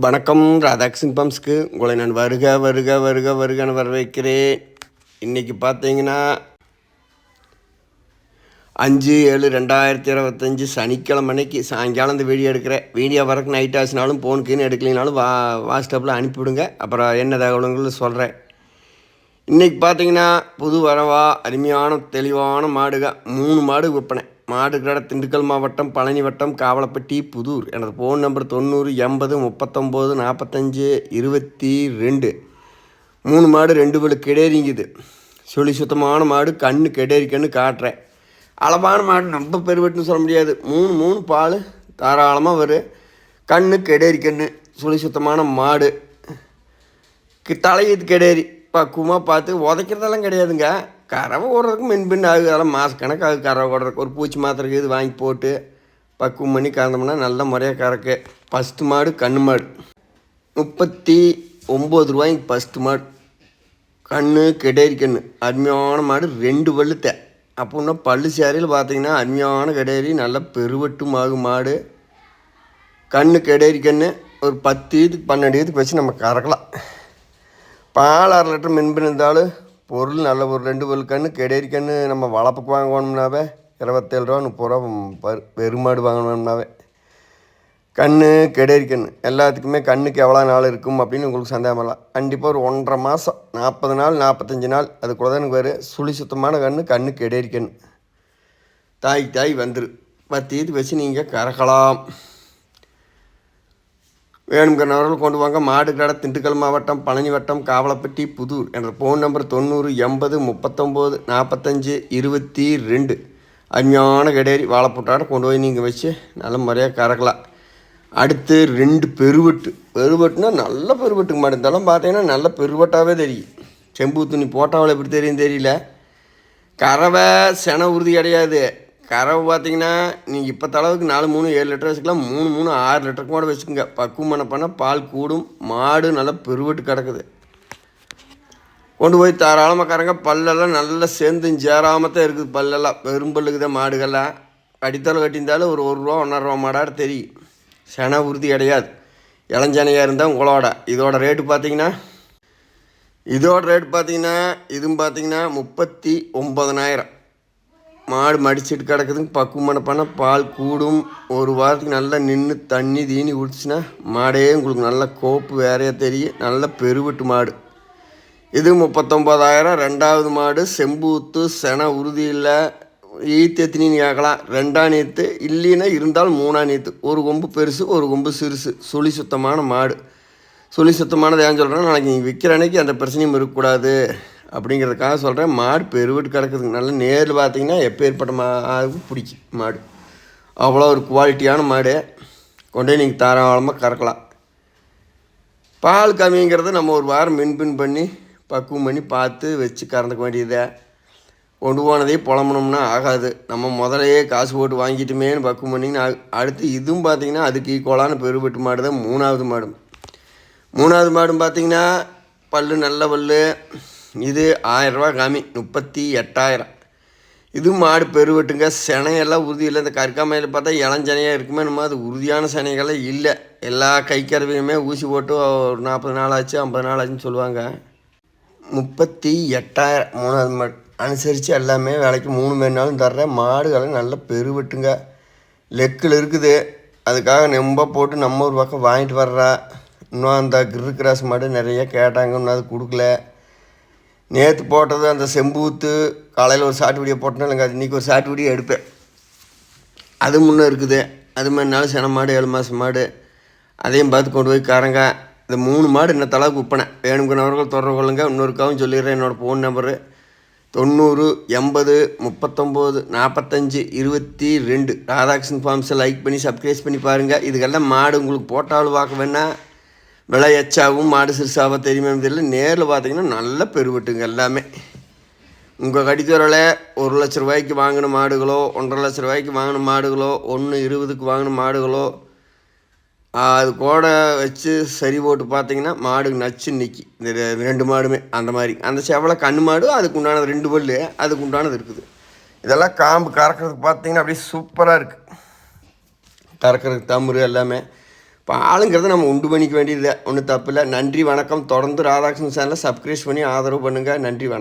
வணக்கம் ராதாகிருஷ்ணன் பம்ஸ்க்கு. உங்களை நான் வருக வருக வருக வருகன்னு வரவேற்கிறேன். இன்றைக்கி பார்த்தீங்கன்னா அஞ்சு ஏழு ரெண்டாயிரத்தி இருபத்தஞ்சி சனிக்கிழமை அன்னைக்கு சாயங்காலம் இந்த வீடியோ எடுக்கிறேன். வீடியோ வரக்கு நைட் ஆச்சுனாலும் ஃபோனுக்குன்னு எடுக்கலினாலும் வா வாட்ஸ்அப்பில் அனுப்பிவிடுங்க. அப்புறம் என்ன தகவலுங்களும் சொல்கிறேன் இன்றைக்கி பார்த்தீங்கன்னா புது வரவா அருமையான தெளிவான மாடுக. மூணு மாடு விற்பனை. மாடு கடை திண்டுக்கல் மாவட்டம் பழனி வட்டம் காவலப்பட்டி புதூர். எனது ஃபோன் நம்பர் தொண்ணூறு எண்பது முப்பத்தொம்போது நாற்பத்தஞ்சு இருபத்தி ரெண்டு. மூணு மாடு ரெண்டு பல்லு கிடேரிங்குது சொல்லி சுத்தமான மாடு கண்ணு கெடேரி கண்ணு காட்டுறேன். அளவான மாடு ரொம்ப பெருவெட்டுன்னு சொல்ல முடியாது. மூணு மூணு பால் தாராளமாக வரும் கண்ணு கெடேரி கண்ணு சுழி சுத்தமான மாடு. கி- தலையீத்து கெடேரி பக்குவமாக பார்த்து உதைக்கிறதெல்லாம் கிடையாதுங்க. கறவை ஓடுறதுக்கு மென்பின் ஆகுது அதெல்லாம் மாதக்கணக்கு ஆகுது. கறவை ஓடுறதுக்கு ஒரு பூச்சி மாத்திரைக்கு இது வாங்கி போட்டு பக்குவம் பண்ணி கறந்தோம்னா நல்ல முறையாக கறக்கு. ஃபஸ்ட்டு மாடு கண்ணு மாடு. முப்பத்தி ஒம்பது ரூபாய்க்கு ஃபஸ்ட்டு மாடு. கண்ணு கெடேரி கண்ணு. அருமையான மாடு ரெண்டு பல்லுத்த அப்படின்னா பல்லு சேரையில் பார்த்தீங்கன்னா அருமையான கெடேரி நல்ல பெருவெட்டு மாகு மாடு. கண்ணு கெடேரி கண்ணு. ஒரு பத்து இதுக்கு பன்னெண்டு இதுக்கு வச்சு நம்ம கறக்கலாம். பால் அரை லிட்டர் மின்பின் இருந்தாலும் பொருள் நல்ல ஒரு ரெண்டு பொருள் கன்று கெடேரி கன்று நம்ம வளர்ப்புக்கு வாங்கணும்னாவே இருபத்தேழு ரூபா முப்பது ரூபா பரு பெருமாடு வாங்கணும்னாவே. கன்று கெடேரி கன்று எல்லாத்துக்குமே கண்ணுக்கு எவ்வளோ நாள் இருக்கும் அப்படின்னு உங்களுக்கு சந்தேகம் வரலாம். கண்டிப்பாக ஒரு ஒன்றரை மாதம் நாற்பது நாள் நாற்பத்தஞ்சு நாள் அதுக்குள்ள தான் எனக்கு வரும் சுழி சுத்தமான கன்று கண்ணு கெடேரி கன்று தாய் தாய் வந்துரு. பத்து இது வச்சு நீங்கள் கறக்கலாம். வேணுங்கிறவர்கள் கொண்டு வாங்க. மாடுகடை திண்டுக்கல் மாவட்டம் பழனி வட்டம் காவலப்பட்டி புதூர் என்ற ஃபோன் நம்பர் தொண்ணூறு எண்பது முப்பத்தொம்போது நாற்பத்தஞ்சு இருபத்தி ரெண்டு. அருமையான கடையறி வாழைப்புட்டாட கொண்டு போய் நீங்கள் வச்சு நல்ல முறையாக கறக்கலாம். அடுத்து ரெண்டு பெருவெட்டு. பெருவெட்டுனா நல்ல பெருவெட்டுக்கு மாடு. இருந்தாலும் பார்த்தீங்கன்னா நல்ல பெருவெட்டாகவே தெரியும். செம்பு துணி போட்டாவில் எப்படி தெரியும் தெரியல. கறவை சென உறுதி கிடையாது. கறவை பார்த்தீங்கன்னா நீங்கள் இப்போ தளவுக்கு நாலு மூணு ஏழு லிட்டர் வச்சுக்கலாம். மூணு மூணு ஆறு லிட்டருக்கு கூட வச்சுக்கோங்க. பக்குவம் பண்ண பண்ணால் பால் கூடும் மாடு நல்லா பெருவிட்டு கிடக்குது. கொண்டு போய் தாராளமாக கறங்க. பல்லெல்லாம் நல்லா சேர்ந்து சேராமல் தான் இருக்குது பல்லெல்லாம். பெரும்பல்லுக்கு தான் மாடுகள்லாம். அடித்தளம் கட்டியிருந்தாலும் ஒரு ஒரு ரூபா ஒன்றரை ரூபா மாடாட தெரியும். சென உறுதி கிடையாது. இளஞ்சனையாக இருந்தால் உங்களோட. இதோட ரேட்டு பார்த்தீங்கன்னா இதோட ரேட் பார்த்தீங்கன்னா இதுவும் பார்த்தீங்கன்னா முப்பத்தி ஒம்பதனாயிரம் மாடு மடிச்சிட்டு கிடக்குதுங்க. பக்குவமான பண்ண பால் கூடும். ஒரு வாரத்துக்கு நல்லா நின்று தண்ணி தீனி குடிச்சுன்னா மாடே உங்களுக்கு நல்ல கோப்பு வேறையாக தெரியும். நல்ல பெருவெட்டு மாடு. இது முப்பத்தொம்போதாயிரம் ரெண்டாவது மாடு செம்பூத்து சென உறுதி இல்லை. ஈத்து கேட்கலாம். ரெண்டாம் நீத்து. இல்லைன்னா இருந்தாலும் மூணாம் நீத்து. ஒரு கொம்பு பெருசு ஒரு கொம்பு சிறுசு. சுழி சுத்தமான மாடு. சுழி சுத்தமானது ஏன் சொல்கிறேன் நாளைக்கு நீங்கள் விற்கிற அன்னைக்கு அந்த பிரச்சனையும் இருக்கக்கூடாது. அப்படிங்கிறதுக்காக சொல்கிறேன் மாடு பெருவிட்டு கிடக்குதுங்க. நல்லா நேரில் பார்த்தீங்கன்னா எப்பேற்பட்ட மாடு பிடிக்கும் மாடு. அவ்வளோ ஒரு குவாலிட்டியான மாடு. கொண்டு நீங்கள் தாராளமாக கறக்கலாம். பால் கம்மிங்கிறத நம்ம ஒரு வாரம் மின்பின் பண்ணி பக்குவம் பண்ணி பார்த்து வச்சு கறந்துக்க வேண்டியதை. கொண்டு போனதே புலம்பணும்னா ஆகாது. நம்ம முதலையே காசு போட்டு வாங்கிட்டுமேன்னு பக்குவம் பண்ணிங்கன்னா அடுத்து இதுவும் பார்த்தீங்கன்னா அதுக்கு ஈக்குவலான பெருவெட்டு மாடு தான் மூணாவது மாடும். மூணாவது மாடும் பார்த்திங்கன்னா பல்லு நல்ல பல்லு இது ஆயரூபா காமி முப்பத்தி எட்டாயிரம். இது மாடு பெருவெட்டுங்க. சினையெல்லாம் உறுதி இல்லை. இந்த கற்காமையில் பார்த்தா இளஞ்சனையாக இருக்குமே நம்ம. அது உறுதியான சினைகளே இல்லை. எல்லா கை ஊசி போட்டு ஒரு நாற்பது நாள் ஆச்சு ஐம்பது நாள் ஆச்சுன்னு சொல்லுவாங்க. முப்பத்தி எட்டாயிரம். மூணாவது மாடு அனுசரித்து எல்லாமே விலைக்கு மூணு மணி நாளும் தர்றேன். மாடுகளை நல்ல பெருவெட்டுங்க. லெக்கில் இருக்குது. அதுக்காக நெம்ப போட்டு நம்ம ஒரு பக்கம் வாங்கிட்டு வர்றா. இன்னும் அந்த கிரு கிராஸ் மாடு நிறைய கேட்டாங்க. இன்னும் அது கொடுக்கல. நேற்று போட்டது அந்த செம்பூத்து காலையில் ஒரு சாட்டு வீடியோ போட்டேன்னா இல்லைங்க அது இன்றைக்கி ஒரு சாட்டு வீடியோ எடுப்பேன். அது முன்னே இருக்குது. அது மாதிரி சின மாடு ஏழு மாதம் மாடு. அதையும் பார்த்து கொண்டு போய் காரங்க இந்த மூணு மாடு என்ன தலை விற்பனை வேணுங்கிறவர்கள் தொடர்பு கொள்ளுங்க. இன்னொருக்காவும் சொல்லிடுறேன். என்னோடய ஃபோன் நம்பரு தொண்ணூறு எண்பது முப்பத்தொம்போது நாற்பத்தஞ்சு இருபத்தி ரெண்டு. ராதாகிருஷ்ணன் ஃபார்ம்ஸை லைக் பண்ணி சப்ஸ்கிரைப் பண்ணி பாருங்கள் இதுக்கெல்லாம் மாடு உங்களுக்கு போட்டாலும் பார்க்க வேணால் விலை எச்சாவும் மாடு சிறுசாவாக தெரியுமே தெரியல. நேரில் பார்த்தீங்கன்னா நல்ல பெருவெட்டுங்க எல்லாமே. உங்கள் கடித்துறையில் ஒரு லட்ச ரூபாய்க்கு வாங்கின மாடுகளோ ஒன்றரை லட்ச ரூபாய்க்கு வாங்கின மாடுகளோ ஒன்று இருபதுக்கு வாங்கின மாடுகளோ அது கூட வச்சு சரி போட்டு பார்த்தீங்கன்னா மாடு நச்சு நிற்கி இந்த ரெ- ரெண்டு மாடுமே அந்த மாதிரி. அந்த செவலை கண்ணு மாடு அதுக்கு உண்டானது ரெண்டு பல்லு அதுக்கு உண்டானது இருக்குது. இதெல்லாம் காம்பு கறக்கிறதுக்கு பார்த்தீங்கன்னா அப்படியே சூப்பராக இருக்குது கறக்கிறதுக்கு தம்புரு எல்லாமே. பாலுங்கிறத நம்ம உண்டு பண்ணிக்க வேண்டியது ஒன்றும் தப்பு இல்லை நன்றி வணக்கம். தொடர்ந்து ராதாகிருஷ்ணன் சேனலை சப்ஸ்கிரைப் பண்ணி ஆதரவு பண்ணுங்கள் நன்றி வணக்கம்.